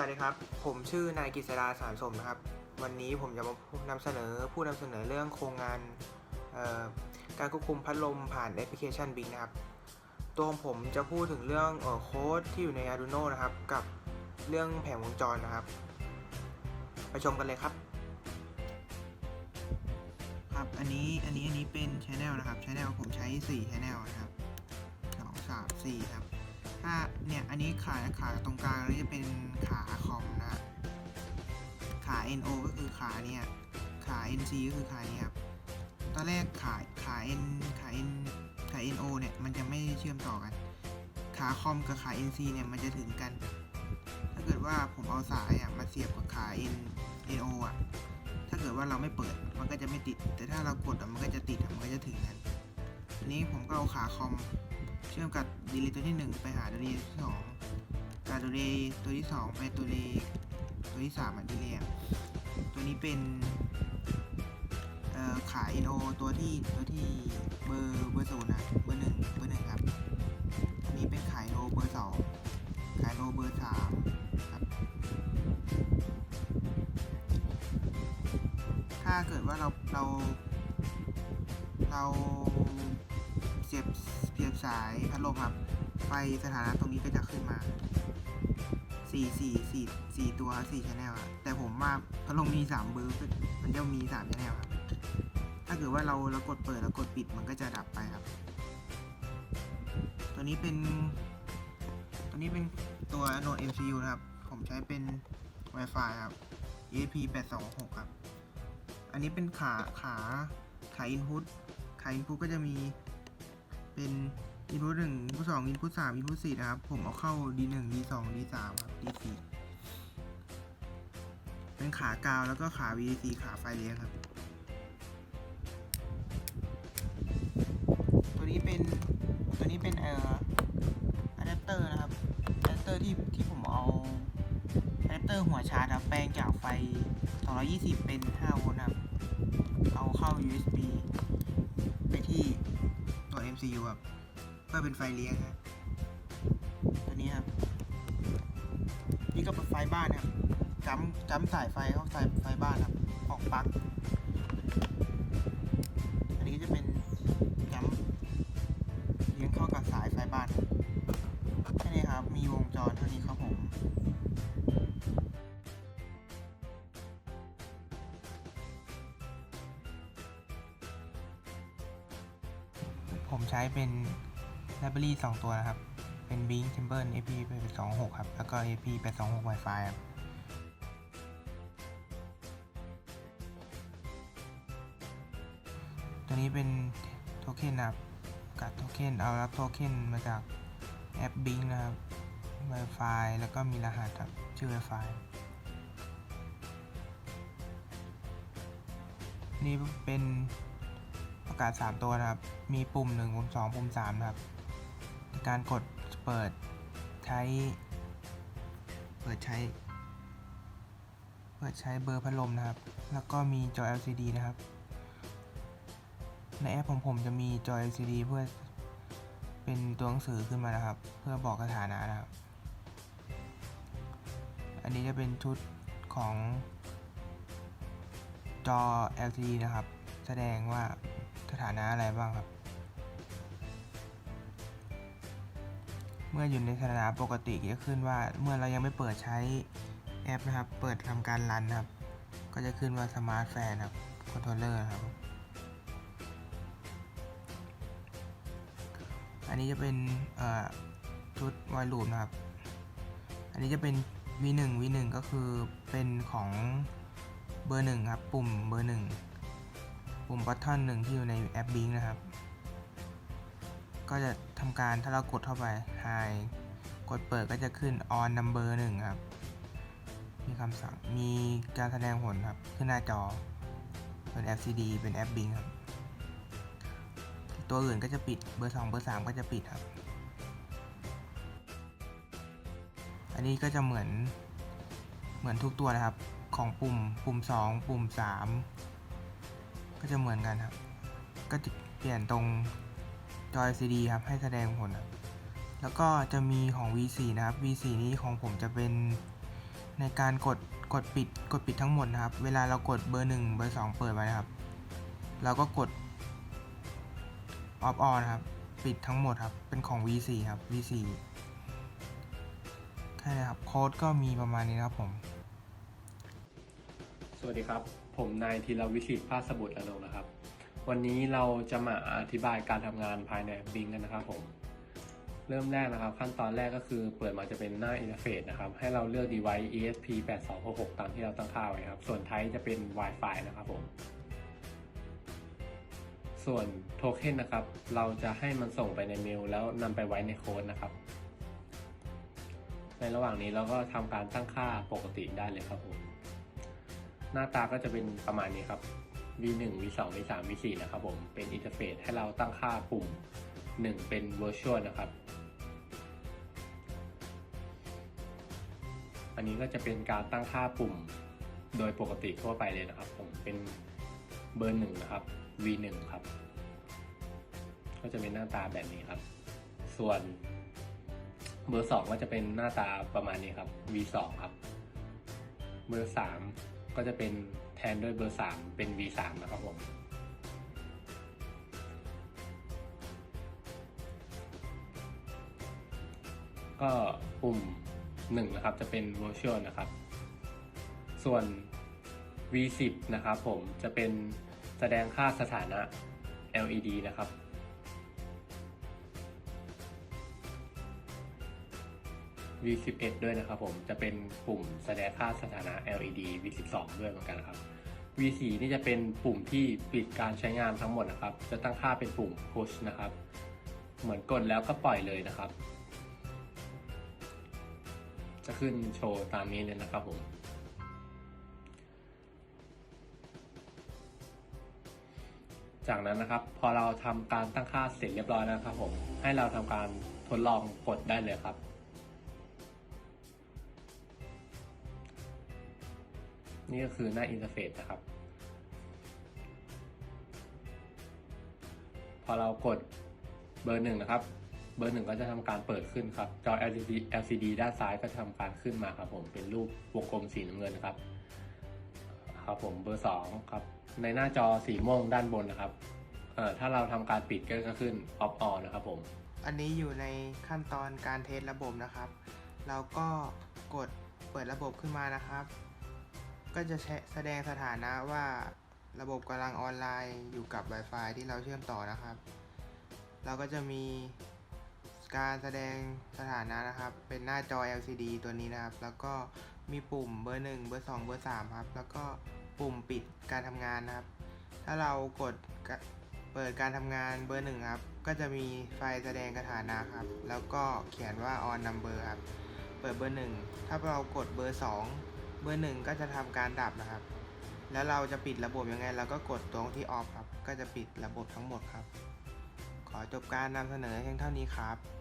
วัสดีครับ ผมชื่อนายกฤษดาสารสมนะครับ วันนี้ผมจะมานำเสนอผู้นำเสนอเรื่องโครงงานการควบคุมพัดลมผ่านแอปพลิเคชัน Bing นะครับ ตัวของผมจะพูดถึงเรื่องออโค้ดที่อยู่ใน Arduino นะครับ กับเรื่องแผงวงจรนะครับ ไปชมกันเลยครับ ครับ อันนี้อันนี้อันนี้เป็น Channel นะครับ Channel ผมใช้4 Channel นะครับสองสามสี่ครับ ถ้าเนี่ยอันนี้ขาขาตรงกลางนี่จะเป็นขาคอมนะ ขา NO ก็คือขาเนี่ยขา NC ก็คือขาเนี่ยครับตอนแรกขาขา N ขา N ขา NO เนี่ยมันจะไม่เชื่อมต่อกัน ขาคอมกับขา NC เนี่ยมันจะถึงกัน ถ้าเกิดว่าผมเอาสายอะมาเสียบกับขา N NO อะถ้าเกิดว่าเราไม่เปิดมันก็จะไม่ติด แต่ถ้าเรากดมันก็จะติดมันก็จะถึงกันอันนี้ผมก็เอาขาคอม เชื่อมกับดีเลย์ตัวที่ 1 ไปหาดีเลย์ที่2จากดีเลย์ตัวที่ 2 ไปตัวดีเลย์ตัวที่3อะดีเลย์ตัวนี้เป็นเอ่อขา NO ตัวที่ตัวที่เบอร์เบอร์ศูนย์นะเบอร์หนึ่งเบอร์หนึ่งครับอันนี้เป็นขา NO เบอร์สองขา NO เบอร์สามครับถ้าเกิดว่าเราเราเรา เสียบเสียบสายพัดลมครับ ไฟสถานะตรงนี้ก็จะขึ้นมาสี่สี่สี่สี่ตัวสี่ชแนลอะแต่ผมว่าพัดลมมีสามเบอร์มันจะมีสามชแนลครับ ถ้าเกิดว่าเราเรากดเปิดแล้วกดปิดมันก็จะดับไปครับ ตัวนี้เป็น ตัวนี้เป็นตัว Node MCU นะครับ ผมใช้เป็น Wi-Fi ครับ ESP 826 ครับ อันนี้เป็นขาขาขา input ขา input ก็จะมี เป็น input 1 input 2 input 3 input 4นะครับ ผมเอาเข้า d1 d2 d3 ครับ d4 เป็นขากาวแล้วก็ขา VDC ขาไฟเลี้ยงครับ ตัวนี้เป็นตัวนี้เป็นเอ่ออะแดปเตอร์นะครับอะแดปเตอร์ที่ที่ผมเอาอะแดปเตอร์หัวชาร์จครับแปลงจากไฟ 220 เป็น 5 โวลต์ครับ เอาเข้า USB ไปที่ตัว MCU ครับเพื่อเป็นไฟเลี้ยงครับตัวนี้ครับ นี่ก็เป็นไฟบ้านครับจ้ำจ้ำสายไฟเข้าสายไฟบ้านครับออกปลั๊ก ช้เป็น Library 2ตัวนะครับ เป็น Bing Chamber AP 826ครับ แล้วก็ AP 826 Wi-Fi ครับตัวนี้เป็นโทเค็นนะครับกัดโทเค็นเอารับโทเค็นมาจากแอป Bing นะครับ Wi-Fi แล้วก็มีรหัสครับชื่อ Wi-Fi นี่เป็น กาศ3ตัวนะครับ มีปุ่ม 1 ปุ่ม 2 ปุ่ม 3 นะครับ การกดเปิดใช้ เปิดใช้ เปิดใช้เบอร์พัดลมนะครับ แล้วก็มีจอ LCD นะครับ ในแอปของผมจะมีจอ LCD เพื่อเป็นตัวหนังสือขึ้นมานะครับ เพื่อบอกสถานะนะครับ อันนี้จะเป็นชุดของจอ LCD นะครับ แสดงว่า สถานะอะไรบ้างครับ เมื่ออยู่ในสถานะปกติจะขึ้นว่าเมื่อเรายังไม่เปิดใช้แอปนะครับ เปิดทำการรันนะครับ ก็จะขึ้นว่าสมาร์ทแฟนครับคอนโทรลเลอร์ครับ อันนี้จะเป็นชุดวอยลูปนะครับ อันนี้จะเป็น V1 V1 ก็คือเป็นของเบอร์หนึ่งครับ ปุ่มเบอร์หนึ่ง ปุ่มบัตทอนหนึ่งที่อยู่ในแอป Bing นะครับ ก็จะทำการถ้าเรากดเข้าไป Hi กดเปิดก็จะขึ้น On Number 1ครับ มีคำสั่งมีการแสดงผลครับ ขึ้นหน้าจอ เป็น LCD เป็นแอป Bing ครับ ตัวอื่นก็จะปิดเบอร์2เบอร์3ก็จะปิดครับ อันนี้ก็จะเหมือนเหมือนทุกตัวนะครับ ของปุ่มปุ่ม 2 ปุ่ม 3 ก็จะเหมือนกันครับ ก็จะเปลี่ยนตรงจอ LCD ครับ ให้แสดงผลแล้วก็จะมีของ V4 นะครับ V4 นี้ของผมจะเป็นในการกดกดปิดกดปิดทั้งหมดนะครับ เวลาเรากดเบอร์หนึ่งเบอร์สองเปิดไว้นะครับ เราก็กด off on นครับ ปิดทั้งหมดครับ เป็นของ V4 ครับ V4 แค่นี้ครับ โค้ดก็มีประมาณนี้นะครับผม สวัสดีครับ ผมนายธีรวิสิทธิ์ภาสบุตรอนงค์นะครับ วันนี้เราจะมาอธิบายการทำงานภายในบิงกันนะครับผม เริ่มแรกนะครับ ขั้นตอนแรกก็คือเปิดมาจะเป็นหน้าอินเทอร์เฟซนะครับ ให้เราเลือก device ESP 8266ตามที่เราตั้งค่าไว้ครับ ส่วนไทป์จะเป็น Wi-Fi นะครับผม ส่วนโทเค็นนะครับ เราจะให้มันส่งไปในเมลแล้วนำไปไว้ในโค้ดนะครับ ในระหว่างนี้เราก็ทำการตั้งค่าปกติได้เลยครับผม หน้าตาก็จะเป็นประมาณนี้ครับ V1 V2 V3 V4 นะครับผม เป็นอินเทอร์เฟซให้เราตั้งค่าปุ่ม 1 เป็น Virtual นะครับ อันนี้ก็จะเป็นการตั้งค่าปุ่มโดยปกติทั่วไปเลยนะครับผม เป็นเบอร์หนึ่งนะครับ V1 ครับ ก็จะเป็นหน้าตาแบบนี้ครับ ส่วนเบอร์2ก็จะเป็นหน้าตาประมาณนี้ครับ V2 ครับ เบอร์3 ก็จะเป็นแทนด้วยเบอร์ 3 เป็น V3 นะครับผม ก็ปุ่ม 1 นะครับ จะเป็น virtual นะครับ ส่วน V10 นะครับผมจะเป็นแสดงค่าสถานะ LED นะครับ V11 ด้วยนะครับผมจะเป็นปุ่มแสดงค่าสถานะ LED V12 ด้วยเหมือนกันครับ V4 นี่จะเป็นปุ่มที่ปิดการใช้งานทั้งหมดนะครับ จะตั้งค่าเป็นปุ่ม push นะครับ เหมือนกดแล้วก็ปล่อยเลยนะครับ จะขึ้นโชว์ตามนี้เลยนะครับผมจากนั้นนะครับพอเราทำการตั้งค่าเสร็จเรียบร้อยนะครับผมให้เราทำการทดลองกดได้เลยครับ นี่ก็คือหน้าอินเทอร์เฟซนะครับ พอเรากดเบอร์หนึ่งนะครับ เบอร์หนึ่งก็จะทำการเปิดขึ้นครับ จอ LCD LCD ด้านซ้ายก็ทำการขึ้นมาครับผม เป็นรูปวงกลมสีน้ำเงินนะครับ ครับผม เบอร์สองครับ ในหน้าจอสีม่วงด้านบนนะครับ เอ่อ ถ้าเราทำการปิดก็จะขึ้น off on นะครับผม อันนี้อยู่ในขั้นตอนการเทสระบบนะครับ เราก็กดเปิดระบบขึ้นมานะครับ ก็จะแสดงสถานะว่าระบบกำลังออนไลน์อยู่กับ Wi-Fi ที่เราเชื่อมต่อนะครับ เราก็จะมีการแสดงสถานะนะครับ เป็นหน้าจอ LCD ตัวนี้นะครับ แล้วก็มีปุ่มเบอร์ 1 เบอร์ 2 เบอร์ 3 ครับ แล้วก็ปุ่มปิดการทำงานนะครับ ถ้าเรากดเปิดการทำงานเบอร์หนึ่งครับ ก็จะมีไฟแสดงสถานะครับ แล้วก็เขียนว่า on number ครับ เปิดเบอร์หนึ่งถ้าเรากดเบอร์สอง บอร์หนึ่งก็จะทำการดับนะครับ แล้วเราจะปิดระบบยังไง เราก็กดตรงที่ออฟครับ ก็จะปิดระบบทั้งหมดครับ ขอจบการนำเสนอเพียงเท่านี้ครับ